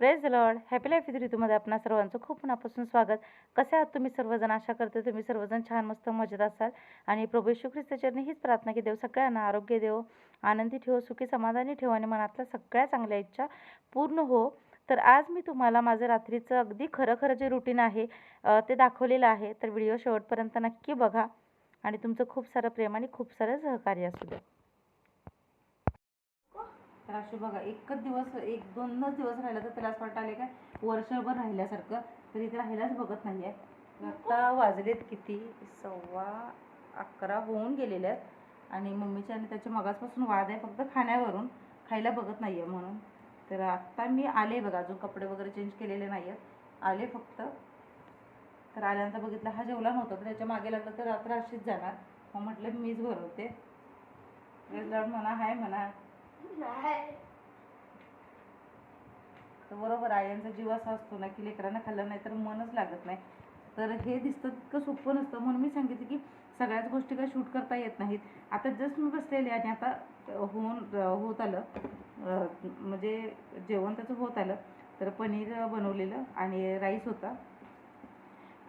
Praise lord happy life with ऋतूमध्ये आपणा सर्वांचं खूप मनापासून स्वागत. कसे आहात तुम्ही सर्वजण? आशा करते तुम्ही सर्वजण छान मस्त मजेत असाल. आणि प्रभू येशू हीच प्रार्थना की देव सगळ्यांना आरोग्य देव आनंदी ठेव सुखी समाधानी ठेव आणि मनातल्या सगळ्या चांगल्या इच्छा पूर्ण हो. तर आज मी तुम्हाला माझं रात्रीचं अगदी खरं खरं जे रुटीन आहे ते दाखवलेलं आहे. तर व्हिडिओ शेवटपर्यंत नक्की बघा. आणि तुमचं खूप सारं प्रेम आणि खूप सारं सहकार्य असू द्या. तर असे बघा एकच दिवस एक दोनच दिवस राहिला तर त्याला असं वाटतं आले काय वर्षभर राहिल्यासारखं? तर इथे राहिलाच बघत नाही आहे आता वाजलेत किती? सव्वा अकरा होऊन गेलेले आहेत. आणि मम्मीच्या आणि त्याच्या मगासपासून वाद आहे फक्त खाण्यावरून. खायला बघत नाही आहे म्हणून. तर आत्ता मी आले बघा अजून कपडे वगैरे चेंज केलेले नाही आहेत आले फक्त. तर आल्यानंतर बघितलं हा जेवला नव्हता तर त्याच्यामागे लागलं तर रात्र अशीच जाणार. मग म्हटलं मीच भरवते म्हणा हाय म्हणा तर बरोबर आयांचा जीव असा असतो ना की लेकरांना खाल्लं नाही तर मनच लागत नाही. तर हे दिसतं तितकं सोपं नसतं. म्हणून मी सांगितलं की सगळ्याच गोष्टी काय शूट करता येत नाहीत. आता जस्ट मी बसलेले आणि आता होऊन होत आलं. म्हणजे जेवण त्याचं होत आलं. तर पनीर बनवलेलं आणि राईस होता.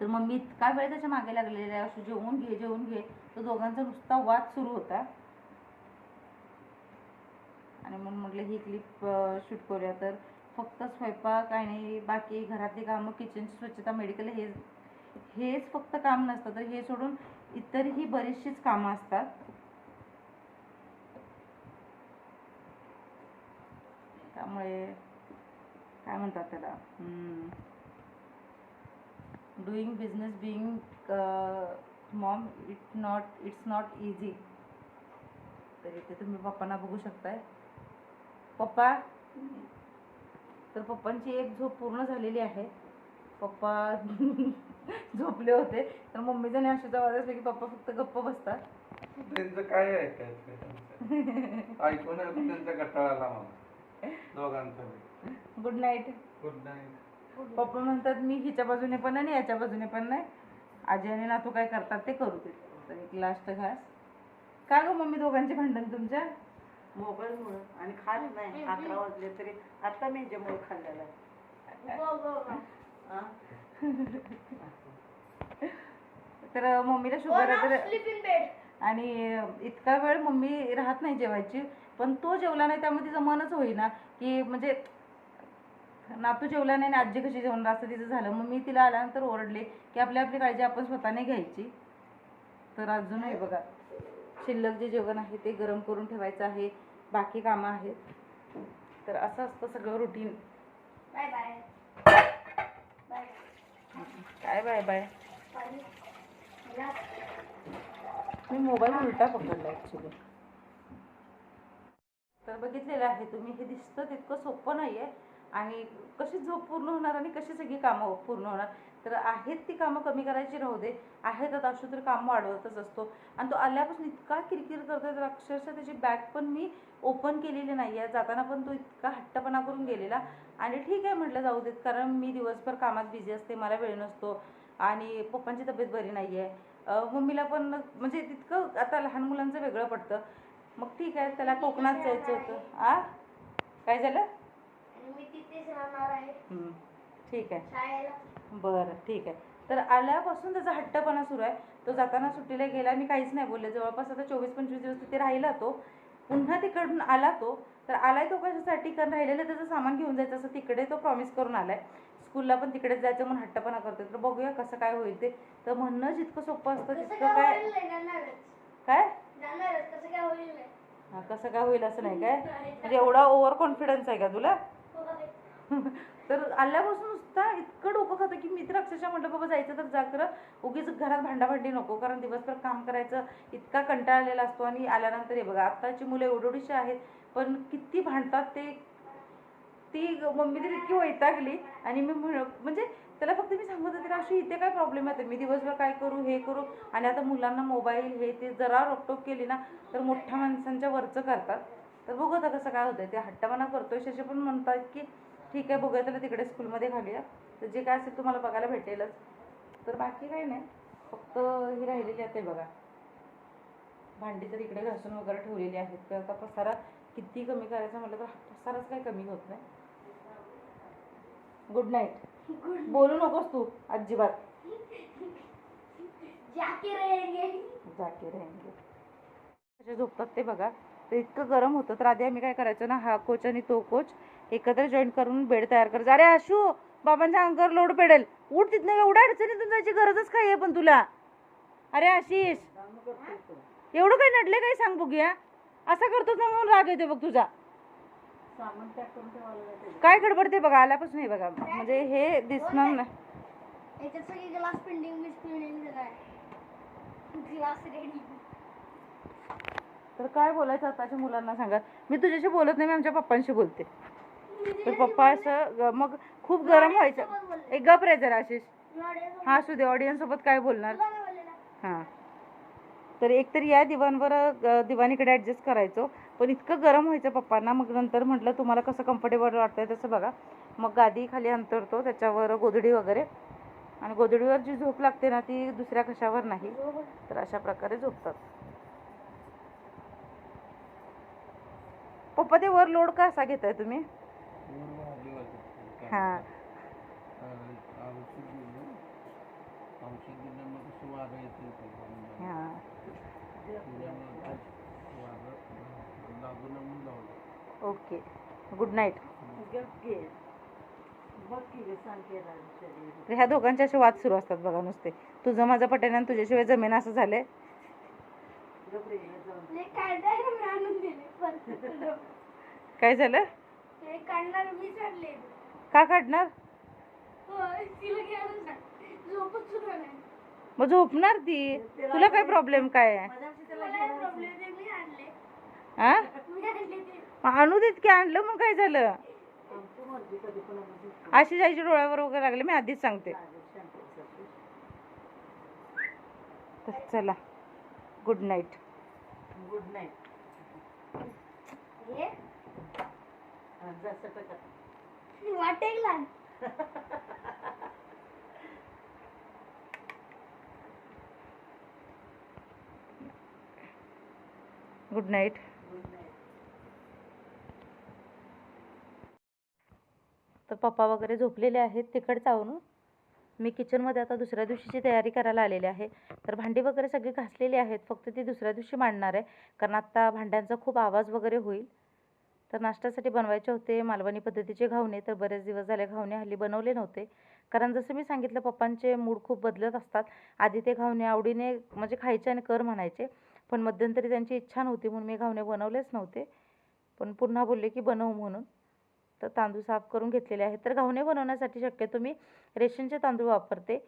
तर मग मी इतका वेळ त्याच्यामागे लागलेला आहे असं जेवून घे जेवून घे. तर दोघांचा नुसता वाद सुरू होता. आणि ही क्लिप शूट करूया. तर फक्त स्वयंपाक आणि बाकी घरातली कामं किचनची स्वच्छता मेडिकल हे हेच फक्त काम नसतं. तर हे सोडून इतरही बरीचशीच कामं असतात. त्यामुळे काय म्हणतात त्याला? Doing business being mom it not it's not easy तर इथे तुम्ही पप्पांना बघू शकताय. पप्पा तर पप्पांची एक झोप पूर्ण झालेली आहे. पप्पा झोपले होते. तर मम्मीचा आणि आशूचा आवाज असला की पप्पा फक्त गप्प बसतात. त्यांचं काय ऐकायचं? ऐकून त्यांचा गटाळा आला मला. दोघांचं गुड नाईट गुड नाईट पप्पा म्हणतात मी हिच्या बाजूने पण आणि याच्या बाजूने पण नाही. आजी आणि नातू काय करतात ते करू. दे तर एक लास्ट घास. का गं मम्मी दोघांचे भांडण तुमच्या? मोबाईलमुळे आणि खात नाही अकरा वाजले तरी आता मी ह्याच्यामुळे खाल्लेलं आहे. हा? तर मम्मीला शुगर आहे तर आणि इतका वेळ मम्मी राहत नाही जेवायची पण तो जेवला नाही त्यामुळे तिचं मनच होईना की म्हणजे नातू जेवला नाही आणि आजी कशी जेवणार असं तिचं झालं. मग मी तिला आल्यानंतर ओरडले की आपली आपली काळजी आपण स्वतःने घ्यायची. तर अजूनही बघा. शिल्लक जे जेवण आहे ते गरम करून ठेवायचं आहे. बाकी कामं आहेत. तर असं असतं सगळं रुटीन बाय बाय बाय काय बाय बाय मी मोबाईल उलटा पकडला ॲक्च्युली तर बघितलेलं आहे तुम्ही हे दिसतं तितकं सोपं नाही आहे आणि कशी झोप पूर्ण होणार आणि कशी सगळी कामं पूर्ण होणार? तर आहेत ती कामं कमी करायची राहू दे. आहेत आता असू तर काम वाढवतच असतो. आणि तो आल्यापासून इतका किरकिर करतोय तर अक्षरशः त्याची बॅग पण मी ओपन केलेली नाही आहे. जाताना पण तो इतका हट्टपणा करून गेलेला. आणि ठीक आहे म्हटलं जाऊ देत कारण मी दिवसभर कामात बिझी असते मला वेळ नसतो आणि पप्पांची तब्येत बरी नाही आहे मम्मीला पण म्हणजे तितकं आता लहान मुलांचं वेगळं पडतं. मग ठीक आहे त्याला कोकणात जायचं होतं. आ? काय झालं? मी तिथेच राहणार आहे. ठीक आहे. बरं ठीक आहे. तर आल्यापासून त्याचा हट्टपणा सुरू आहे. तो जाताना सुट्टीला गेला मी काहीच नाही बोलले. जवळपास आता चोवीस पंचवीस दिवस तिथे राहिला तो. पुन्हा तिकडून आला तो. तर आलाय तो कशासाठी? कारण राहिलेलं त्याचं सामान घेऊन जायचं असं तिकडे तो प्रॉमिस करून आलाय. स्कूलला पण तिकडेच जायचं म्हणून हट्टपणा करतोय. तर बघूया कसं काय होईल ते. तर म्हणणं जितकं सोपं असतं तितकं काय काय कसं काय होईल नाही. हा, कसं काय होईल असं नाही काय? म्हणजे एवढा ओव्हर कॉन्फिडन्स आहे का तुला? हो? तर आल्यापासून नुसता इतकं डोकं खातं की मी तर अक्षरशः म्हटलं बाबा जायचं तर जा खरं. उगीच घरात भांडाभांडी नको कारण दिवसभर काम करायचं इतका कंटाळा आलेला असतो आणि आल्यानंतर हे बघा आत्ताची मुलं एवढोडीशी आहेत पण किती भांडतात ते. ती ग- मम्मी तर इतकी वैतागली आणि मी म्हण म्हणजे त्याला फक्त मी सांगत होते अशी इथे काय प्रॉब्लेम आहे? मी दिवसभर काय करू हे करू? आणि आता मुलांना मोबाईल हे ते जरा रोकटोक केली ना तर मोठ्या माणसांच्या वरचं करतात. तर बघू आता कसं काय होतं ते हट्टपणा करतोय शशी पण म्हणतात की ठीक आहे बघूया त्याला तिकडे स्कूलमध्ये घालूया. तर जे काय असेल तुम्हाला बघायला भेटेलच. तर बाकी काही नाही. फक्त ही राहिलेली आहे ते बघा. भांडी तर इकडे घासून वगैरे ठेवलेली आहेत. तर आता पसारा किती कमी करायचा म्हटलं तर पसाराच काही कमी होत नाही. गुड नाईट बोलू नकोस तू अजिबात. जाके रहेंगे. जाके रहेंगे. झोपतात ते बघा. तर इतकं गरम होतं. तर आधी आम्ही काय करायचं ना हा कोच आणि तो कोच एकत्र जॉईन करून बेड तयार करायचा. अरे आशू बाबांच्या अंगावर लोड पेडेल. उठ तिथनं एवढ्या अडचणीतून जायची गरजच काय आहे पण तुला? अरे आशिष एवढं काय नडले काय सांग बघूया? असा करतोस ना म्हणून राग येतो बघ तुझा. काय गडबडते बघा आल्यापासून हे बघा. म्हणजे हे दिसणार ना. ग्लास ग्लास रेडी तर काय बोलायचं आताच्या मुलांना सांगा. मी तुझ्याशी बोलत नाही मी आमच्या पप्पांशी बोलते. तर पप्पा असं मग खूप गरम व्हायचं. एक गप रे जरा आशिष. हा असू दे ऑडियन्स सोबत काय बोलणार? हां. तर एकतर या दिवाणवर दिवाणीकडे ॲडजस्ट करायचो. पण इतकं गरम व्हायचं पप्पांना. मग नंतर म्हटलं तुम्हाला कसं कम्फर्टेबल वाटतंय तसं बघा. मग गादी खाली अंतरतो त्याच्यावर गोधडी वगैरे. आणि गोधडीवर जी झोप लागते ना ती दुसऱ्या कशावर नाही. तर अशा प्रकारे झोपतात. पप्पा ते वर लोड का असा घेताय तुम्ही? हां. कसं हां. ओके. गुड नाईट ह्या दोघांचे असे वाद सुरू असतात बघा नुसते. तुझं माझं पटेन आणि तुझ्याशिवाय जमीन असं झालंय. काय झालं? हे काढणार का काढणार? नाही. मग झोपणार ती? तुला काय प्रॉब्लेम काय? हा आणू देत की आणलं मग काय झालं. अशी जायची डोळ्यावर वगैरे लागले मी आधीच सांगते. चला गुड नाईट गुड नाईट हे गुड नाईट गुड नाईट तर पप्पा वगैरे झोपलेले आहेत तिकडचं आवरून मी किचनमध्ये आता दुसऱ्या दिवशीची तयारी करायला आलेली आहे. तर भांडी वगैरे सगळी घासलेली आहेत. फक्त ती दुसऱ्या दिवशी मांडणार आहे. कारण आत्ता भांड्यांचा खूप आवाज वगैरे होईल. तर नाश्त्यासाठी बनवायचे होते मालवणी पद्धतीचे घावणे तर बरेच दिवस झाले घावणे हल्ली बनवले नव्हते. कारण जसं मी सांगितलं पप्पांचे मूड खूप बदलत असतात. आधी ते घावणे आवडीने म्हणजे खायचे आणि कर म्हणायचे. पण मध्यंतरी त्यांची इच्छा नव्हती म्हणून मी घावणे बनवलेच नव्हते. पण पुन्हा बोलले की बनवू म्हणून. तर तांदूळ साफ करून घेतलेले आहेत. तर घावणे बनवण्यासाठी शक्यतो मी रेशनचे तांदूळ वापरते.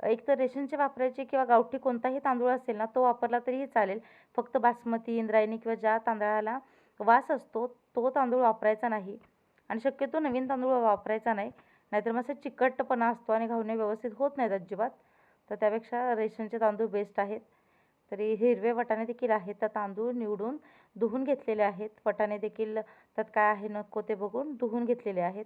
एक तर रेशनचे वापरायचे किंवा गावठी कोणताही तांदूळ असेल ना तो वापरला तरीही चालेल. फक्त बासमती इंद्रायणी किंवा ज्या तांदळाला वास असतो तो तांदूळ वापरायचा नाही आणि शक्यतो नवीन तांदूळ वापरायचा नाही. नाहीतर मग असं चिकटपणा असतो आणि घावणे व्यवस्थित होत नाहीत अजिबात. तर त्यापेक्षा रेशनचे तांदूळ बेस्ट आहेत. तरी हिरवे वटाणे देखील आहेत तर तांदूळ निवडून धुवून घेतलेले आहेत. वटाणे देखील त्यात काय आहे नको ते बघून धुवून घेतलेले आहेत.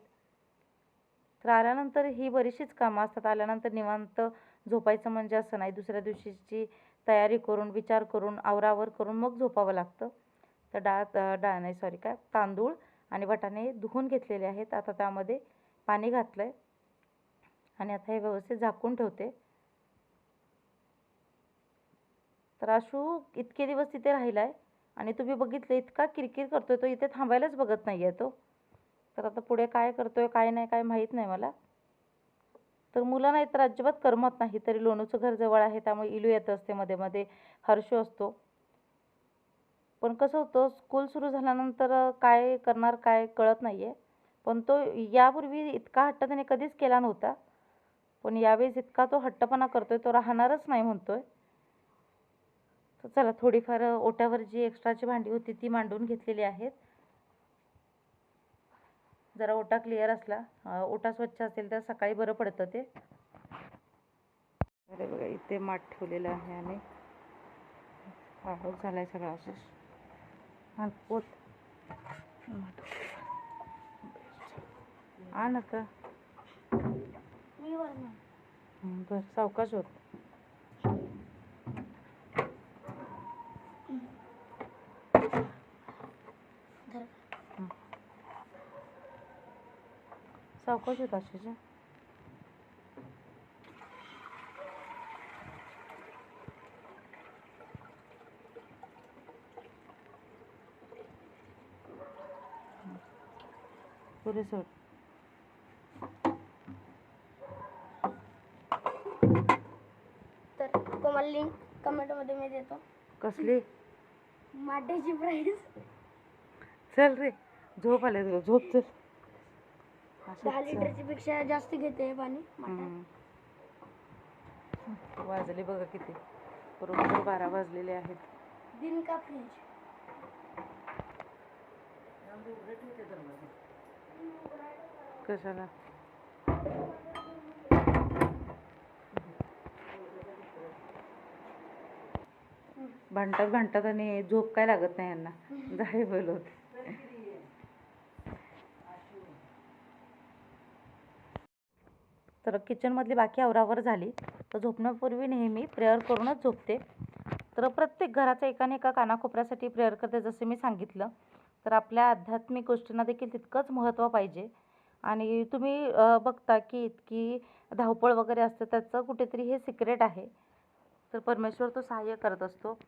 तर आल्यानंतर ही बरीचशीच कामं असतात. आल्यानंतर निवांत झोपायचं म्हणजे असं नाही. दुसऱ्या दिवशीची तयारी करून विचार करून आवरावर करून मग झोपावं लागतं. तर डाळ डाळ नाही सॉरी काय? तांदूळ आणि वटाणे धुवून घेतलेले आहेत. आता त्यामध्ये पाणी घातलं आहे आणि आता हे व्यवस्थित झाकून ठेवते. तर अशू इतके दिवस तिथे राहिला आहे आणि तुम्ही बघितलं इतका किरकिर करतोय तो इथे थांबायलाच बघत नाही आहे तो. तर आता पुढे काय करतोय काय नाही काय माहीत नाही मला. तर मुलं नाही तर अजिबात करमत नाही तरी लोणूचं घर जवळ आहे त्यामुळे इलू येत असते मध्ये मध्ये. हर्षू असतो. पण कसं होतं स्कूल सुरू झाल्यानंतर काय करणार काय कळत नाही आहे पण तो यापूर्वी इतका हट्ट त्याने कधीच केला नव्हता. पण यावेळेस इतका तो हट्टपणा करतोय तो राहणारच नाही म्हणतोय. तर चला थोडीफार ओट्यावर जी एक्स्ट्राची भांडी होती ती मांडून घेतलेली आहेत. जरा ओटा क्लिअर असला. ओटा स्वच्छ असेल तर सकाळी बरं पडतं ते. अरे बघा इथे माठ ठेवलेलं आहे आणि झाला आहे सगळा असं पोत आण हं, बरं सावकाश होत. सावकाश होत आशिषा सोड. तर तुम्हाला लिंक कमेंटमध्ये मी देतो. कसली? माटेची प्राईस चल रे झोप आले तुला झोप चल. दहा चल. लिटरची पेक्षा जास्त घेते हे पाणी. हम्म. वाजले बघा किती. बरोबर बारा वाजलेले आहेत. दिन का फ्रीज कशाला? भांडतात भांडतात आणि झोप काय लागत नाही यांना. जाय बोलवत. तर किचनमधली बाकी आवरावर झाली. तर झोपण्यापूर्वी नेहमी प्रेयर करूनच झोपते. तर प्रत्येक घराच्या एकाने एका कानाकोपऱ्यासाठी प्रेयर करते जसे मी सांगितलं. तर आपल्या आध्यात्मिक गोष्टींना देखील तितकंच महत्त्व पाहिजे. आणि तुम्ही बघता की इतकी धावपळ वगैरे असते त्याचं कुठेतरी हे सिक्रेट आहे. तर परमेश्वर तो सहाय्य करत असतो.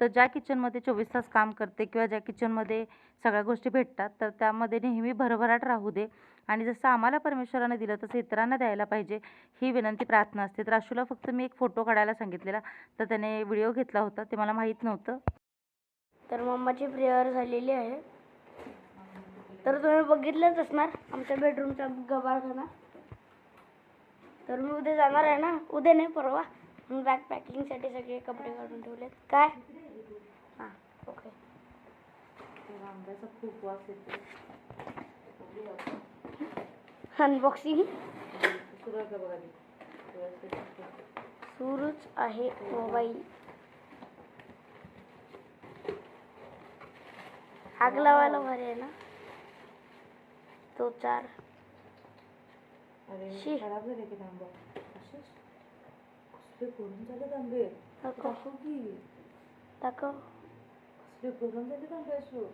तर ज्या किचनमध्ये चोवीस तास काम करते किंवा ज्या किचनमध्ये सगळ्या गोष्टी भेटतात तर त्यामध्ये नेहमी भरभराट राहू दे. आणि जसं आम्हाला परमेश्वराने दिलं तसं इतरांना द्यायला पाहिजे ही विनंती प्रार्थना असते. तर आशूला फक्त मी एक फोटो काढायला सांगितलेला तर त्याने व्हिडिओ घेतला होता ते मला माहीत नव्हतं. तर मम्माची प्रेयर झालेली आहे. तर तुम्ही बघितलंच असणार आमच्या बेडरूमचा गबाळखाना तर मी उद्या जाणार आहे ना? उद्या नाही परवा. बॅग पॅकिंगसाठी सगळे कपडे काढून ठेवलेत. काय? हां ओके खूप वास येतो अनबॉक्सिंग सुरूच आहे मोबाईल. आग लावायला भारी आहे ना. तो चार. अरे. खराब झाले की आंबा असेच कसले गरम झाले दाखव. की. दाखव. कसले गरम झाले आंबे असो?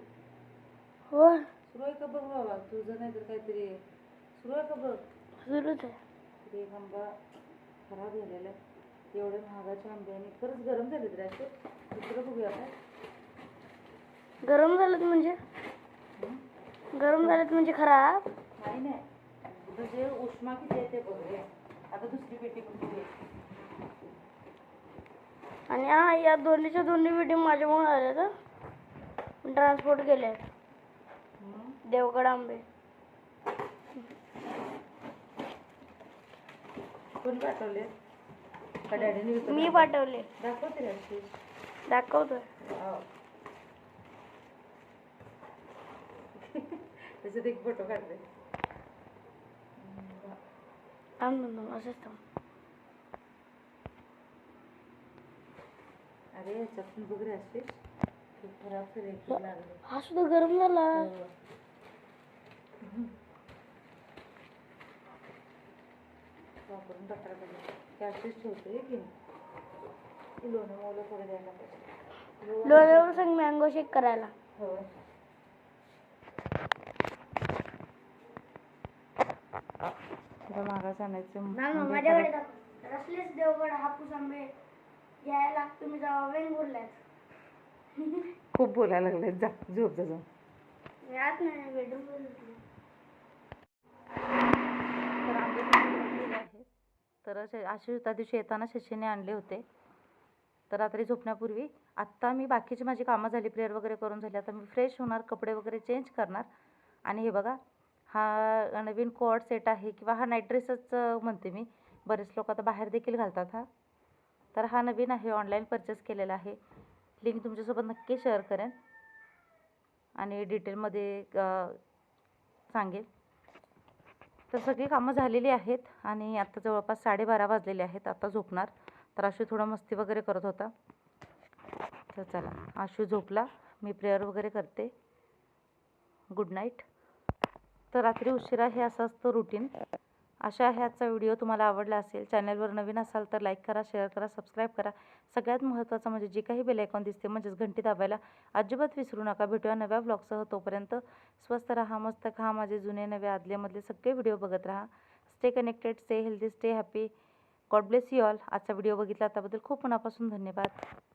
हो सुरू आहे का बघ बाबा? तुझं नाही तर काहीतरी. सुरू आहे का बघ? सुरूच आहे. तरी एक आंबा खराब झालेला. आहे एवढे महागाचे आंबे आणि खरंच गरम झाले तरी असे दुसरं बघूया काय. गरम झालं म्हणजे? गरम झालं म्हणजे खराब? नाही नाही. उष्मा किती आहे ते बघूया आता दुसरी पेटी पण बघूया. आणि हा या दोन्हीच्या दोन्ही व्हिडिओ माझ्यामुळे आल्या तर ट्रान्सपोर्ट केले आहेत. देवगड आंबे. कोणी पाठवले? मी? पाठवले. दाखवते. दाखवतोय. त्याच्यात एक फोटो थांब, असंच अरे याच्यातून बघ रे असे खूप खराब झाले लागले. हा सुद्धा गरम झाला. वापरून टाकायला पाहिजे असेच ठेवते की नाही? लोणं मोलं थोडं द्यायला पाहिजे. लोण्यावर सांग मँगो शेक करायला. हो. तुला मागास आणायचं माझ्याकडे रसलेच देवगड हापूस आंबे घ्यायला तुम्ही जावा वेंगुर्ल्यात खूप बोलायला लागले जा झोप जा जाऊन मी आत नाही. बेडरूम तर आंबे आहेत. तर असे असे त्या दिवशी येताना शशीने आणले होते. तर रात्री झोपण्यापूर्वी आत्ता मी बाकीची माझी कामं झाली प्रेयर वगैरे करून झाली. आता मी फ्रेश होणार कपडे वगैरे चेंज करणार. आणि हे बघा हा नवीन कोअर्ड सेट आहे किंवा हा नाईट ड्रेसच म्हणते मी. बरेच लोक आता बाहेर देखील घालतात हा. तर हा नवीन आहे ऑनलाईन परचेस केलेला आहे. लिंक तुमच्यासोबत नक्की शेअर करेन. आणि डिटेलमध्ये सांगेल तर सगळी कामं झालेली आहेत आणि आता जवळपास साडेबारा वाजलेले आहेत. आता झोपणार. तर आशू थोडा मस्ती वगैरे करत होता. तर चला आशू झोपला. मी प्रेयर वगैरे करते. गुड नाईट तर रात्री उशिरा हे असं असतं रुटीन अशा आहे आजचा व्हिडिओ तुम्हाला आवडला असेल चॅनलवर नवीन असाल तर लाईक करा शेअर करा सबस्क्राईब करा. सगळ्यात महत्त्वाचं म्हणजे जे काही बेलायकॉन दिसते म्हणजेच घंटी दाबायला अजिबात विसरू नका. भेटूया नव्या ब्लॉगसह तोपर्यंत. स्वस्त राहा मस्त खा माझे जुने नवे आदलेमधले सगळे व्हिडिओ बघत राहा. Stay connected stay healthy stay happy God bless you all आजचा व्हिडिओ बघितला त्याबद्दल खूप मनापासून धन्यवाद.